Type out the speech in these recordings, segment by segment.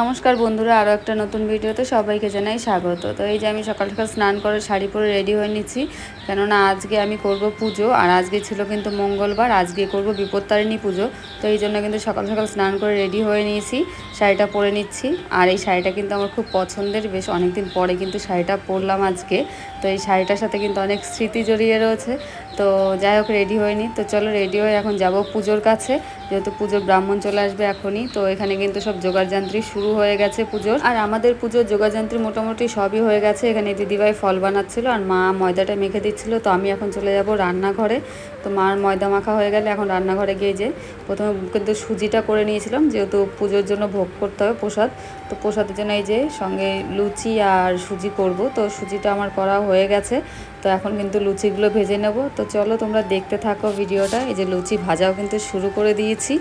নমস্কার বন্ধুরা আরও একটা নতুন ভিডিওতে সবাইকে জানাই স্বাগত। তো এই যে আমি সকাল সকাল স্নান করে শাড়ি পরে রেডি হয়ে নিচ্ছি, কেননা আজকে আমি করব পুজো, আর আজকে ছিল কিন্তু মঙ্গলবার, আজকে করব বিপত্তারিণী পুজো, তো এই জন্য কিন্তু সকাল সকাল স্নান করে রেডি হয়ে নিয়েছি, শাড়িটা পরে নিচ্ছি। আর এই শাড়িটা কিন্তু আমার খুব পছন্দের, বেশ অনেকদিন পরে কিন্তু শাড়িটা পরলাম আজকে। তো এই শাড়িটার সাথে কিন্তু অনেক স্মৃতি জড়িয়ে রয়েছে। তো যাই হোক, রেডি হয়নি তো চলো রেডি হয়ে এখন যাব পুজোর কাছে, যেহেতু পুজোর ব্রাহ্মণ চলে আসবে এখনই, তো এখানে কিন্তু সব যোগাড়যন্ত্রী শুরু হয়ে গেছে পুজোর। আর আমাদের পুজোর যোগাড়যন্ত্রী মোটামুটি সবই হয়ে গেছে। এখানে দিদিভাই ফল বানাচ্ছিল আর মা ময়দাটা মেখে দিচ্ছিল। তো আমি এখন চলে যাব রান্নাঘরে। তো মার ময়দা মাখা হয়ে গেলে এখন রান্নাঘরে গিয়ে যে প্রথমে কিন্তু সুজিটা করে নিয়েছিলাম। যেহেতু পুজোর জন্য ভোগ করতে হবে প্রসাদ। তো প্রসাদের জন্য এই যে সঙ্গে লুচি আর সুজি করব। তো সুজিটা আমার করা হয়ে গেছে। তো এখন কিন্তু লুচিগুলো ভেজে নেব। তো চলো তোমরা দেখতে থাকো ভিডিওটা। এই যে লুচি ভাজাও কিন্তু শুরু করে দিয়েছি।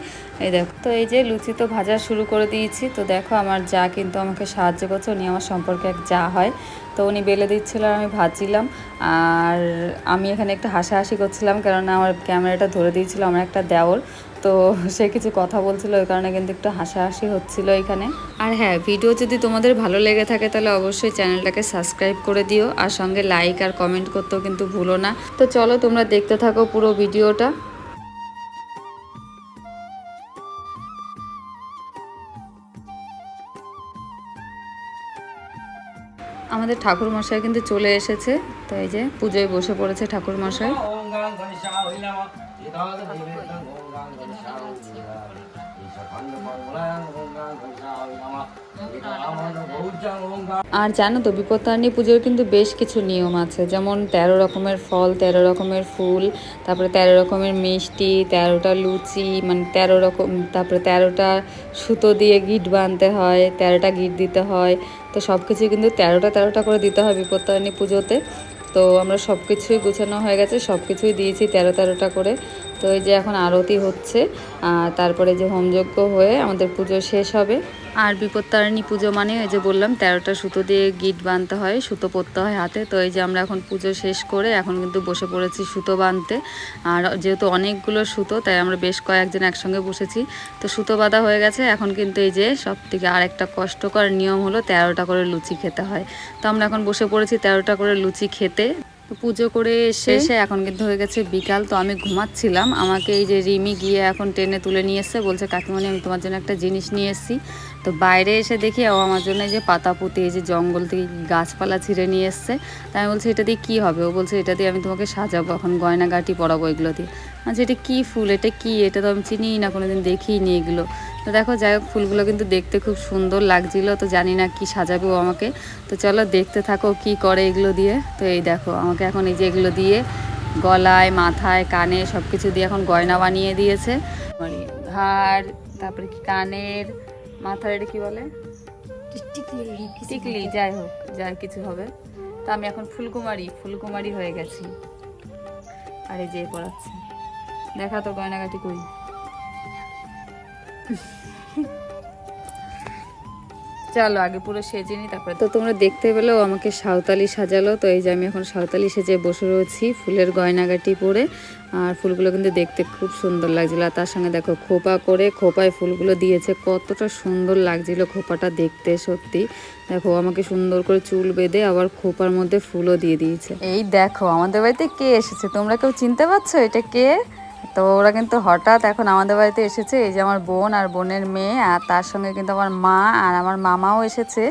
এই দেখো, তো এই যে লুচি তো ভাজা শুরু করে দিয়েছি। তো দেখো আমার যা কিন্তু আমাকে সাহায্য করছে, উনি আমার সম্পর্কে এক যা হয়। তো উনি বেলে দিচ্ছিল আর আমি ভাজছিলাম। আর আমি এখানে একটু হাসাহাসি করছিলাম, কেননা আমার ক্যামেরাটা ধরে দিয়েছিল আমার একটা দেওর তো সে কিছু কথা বলছিল, ওই কারণে কিন্তু একটু হাসাহাসি হচ্ছিল এখানে। আর হ্যাঁ ভিডিও যদি তোমাদের ভালো লেগে থাকে তাহলে অবশ্যই চ্যানেলটাকে সাবস্ক্রাইব করে দিও, আর সঙ্গে লাইক আর কমেন্ট করতেও কিন্তু ভুলো না। তো চলো তোমরা দেখতে থাকো পুরো ভিডিওটা। আমাদের ঠাকুর মশাই কিন্তু চলে এসেছে, তো এই যে পুজোয় বসে পড়েছে ঠাকুর মশাই আর জানো তো, বিপত্তারিণী পুজোর কিন্তু বেশ কিছু নিয়ম আছে। যেমন তেরো রকমের ফল, তেরো রকমের ফুল, তারপরে তেরো রকমের মিষ্টি, তেরোটা লুচি মানে তেরো রকম, তারপরে তেরোটা সুতো দিয়ে গিট বাঁধতে হয়, তেরোটা গিট দিতে হয়। তো সব কিছু কিন্তু তেরোটা তেরোটা করে দিতে হয় বিপত্তারিণী পুজোতে। তো আমরা সব কিছুই গুছানো হয়ে গেছে সব কিছুই দিয়েছি তেরো তেরোটা করে। তো এই যে এখন আরতি হচ্ছে তারপরে যে হোমযজ্ঞ হয়ে আমাদের পুজো শেষ হবে। আর বিপত্তারিণী পুজো মানে ওই যে বললাম, তেরোটা সুতো দিয়ে গিট বাঁধতে হয়, সুতো পরতে হয় হাতে। তো এই যে আমরা এখন পুজো শেষ করে এখন কিন্তু বসে পড়েছি সুতো বাঁধতে। আর যেহেতু অনেকগুলো সুতো, তাই আমরা বেশ কয়েকজন একসঙ্গে বসেছি। তো সুতো বাঁধা হয়ে গেছে, এখন কিন্তু এই যে সব থেকে আরেকটা কষ্টকর নিয়ম হলো তেরোটা করে লুচি খেতে হয়। তো আমরা এখন বসে পড়েছি তেরোটা করে লুচি খেতে। তো পুজো করে এসে এসে এখন কিন্তু হয়ে গেছে বিকাল তো আমি ঘুমাচ্ছিলাম। আমাকে এই যে রিমি গিয়ে এখন ট্রেনে তুলে নিয়ে এসছে বলছে কাকিমণি আমি তোমার জন্য একটা জিনিস নিয়ে এসেছি। তো বাইরে এসে দেখি ও আমার জন্য যে পাতা পুঁতি এই যে জঙ্গল থেকে গাছপালা ছিঁড়ে নিয়ে এসছে। তাই আমি বলছি এটা দিয়ে কী হবে? ও বলছে এটা দিয়ে আমি তোমাকে সাজাবো এখন গয়নাগাটি পরাবো এগুলো দিয়ে। আচ্ছা এটা কী ফুল? এটা কী? এটা তো আমি চিনিই না কোনোদিন দেখিই নি এগুলো। তো দেখো যাই হোক ফুলগুলো কিন্তু দেখতে খুব সুন্দর লাগছিল তো জানি না কি সাজাবে আমাকে। তো চলো দেখতে থাকো কি করে এগুলো দিয়ে। তো এই দেখো আমাকে এখন এই যে এগুলো দিয়ে গলায় মাথায় কানে সব কিছু দিয়ে এখন গয়না বানিয়ে দিয়েছে। ঘাড় তারপরে কি কানের মাথার এটা কি বলে? টিকলি যাই হোক যাই কিছু হবে। তো আমি এখন ফুলকুমারি ফুলকুমারি হয়ে গেছি। আর এই যে পড়াচ্ছে। দেখা তো গয়নাগাটি করি। চলো আগে পুরো সেজে নি তারপরে তো তোমরা দেখতে পেলেও আমাকে সাঁওতালি সাজালো। তো এই যে আমি এখন সাঁওতালি সেজে বসে রয়েছি ফুলের গয়নাগাটি পরে। আর ফুলগুলো কিন্তু দেখতে খুব সুন্দর লাগছিল। আর তার সঙ্গে দেখো খোপা করে খোপায় ফুলগুলো দিয়েছে। কতটা সুন্দর লাগছিল খোপাটা দেখতে সত্যি। দেখো আমাকে সুন্দর করে চুল বেঁধে আবার খোপার মধ্যে ফুলও দিয়ে দিয়েছে। এই দেখো আমাদের বাড়িতে কে এসেছে? তোমরা কেউ চিনতে পারছ? এটা কে? তো ওরা কিন্তু হঠাৎ এখন আমাদের বাড়িতে এসেছে, এই যে আমার বোন আর বোনের মেয়ে, আর তার সঙ্গে কিন্তু আমার মা আর আমার মামাও এসেছে।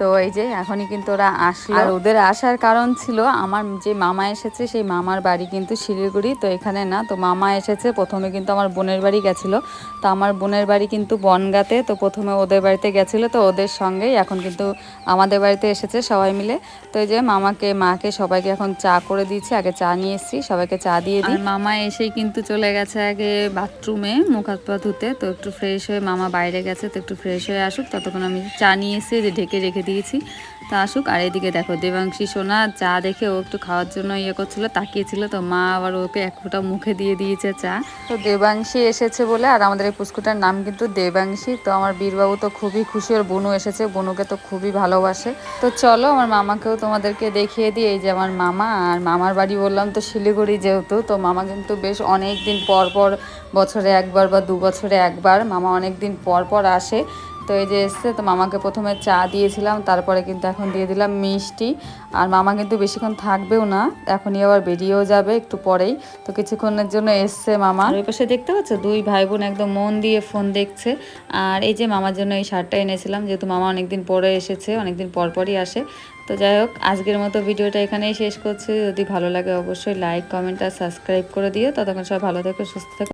তো এই যে এখনই কিন্তু ওরা আসলো। আর ওদের আসার কারণ ছিল আমার যে মামা এসেছে সেই মামার বাড়ি কিন্তু শিলিগুড়ি। তো এখানে না তো মামা এসেছে প্রথমে কিন্তু আমার বোনের বাড়ি গেছিল। তো আমার বোনের বাড়ি কিন্তু বনগাতে তো প্রথমে ওদের বাড়িতে গেছিল। তো ওদের সঙ্গেই এখন কিন্তু আমাদের বাড়িতে এসেছে সবাই মিলে। তো এই যে মামাকে মাকে সবাইকে এখন চা করে দিয়েছি আগে চা নিয়ে এসেছি সবাইকে চা দিয়ে দিই। মামা এসেই কিন্তু চলে গেছে আগে বাথরুমে মুখ হাত পা ধুতে। তো একটু ফ্রেশ হয়ে মামা বাইরে গেছে তো একটু ফ্রেশ হয়ে আসুক ততক্ষণ আমি চা নিয়ে এসে যে ঢেকে রেখে দিয়েছি। তা আসুক, আর এদিকে দেখো, দেবাংশী সোনা চা দেখে ও একটু খাওয়ার জন্য ইয়ে করছিল, তাকিয়েছিল। তো মা আবার ওকে এক ফোঁটা মুখে দিয়ে দিয়েছে চা। তো দেবাংশী এসেছে বলে, আর আমাদের এই পুষ্কুটার নাম কিন্তু দেবাংশী। তো আমার বীরবাবু তো খুবই খুশি, ওর বনু এসেছে, বনুকে তো খুবই ভালোবাসে। তো চলো, আমার মামাকেও তোমাদেরকে দেখিয়ে দিই, এই যে আমার মামা। আর মামার বাড়ি বললাম তো শিলিগুড়ি যেহেতু, তো মামা কিন্তু বেশ অনেক দিন পর পর, বছরে একবার বা দু বছরে একবার, মামা অনেক দিন পর পর আসে। তো এই যে এসছে, তো মামাকে প্রথমে চা দিয়েছিলাম, তারপরে কিন্তু এখন দিয়ে দিলাম মিষ্টি। আর মামা কিন্তু বেশিক্ষণ থাকবেও না, এখনই আবার বেরিয়েও যাবে একটু পরেই। তো কিছুক্ষণের জন্য এসছে মামা। ওই পাশে দেখতে পাচ্ছ? দুই ভাই বোন একদম মন দিয়ে ফোন দেখছে। আর এই যে মামার জন্য এই শার্টটা এনেছিলাম, যেহেতু মামা অনেকদিন পরে এসেছে, অনেকদিন পর পরই আসে। তো যাই হোক, আজকের মতো ভিডিওটা এখানেই শেষ করছি। যদি ভালো লাগে অবশ্যই লাইক, কমেন্ট আর সাবস্ক্রাইব করে দিও। ততক্ষণ সবাই ভালো থেকো, সুস্থ থেকো।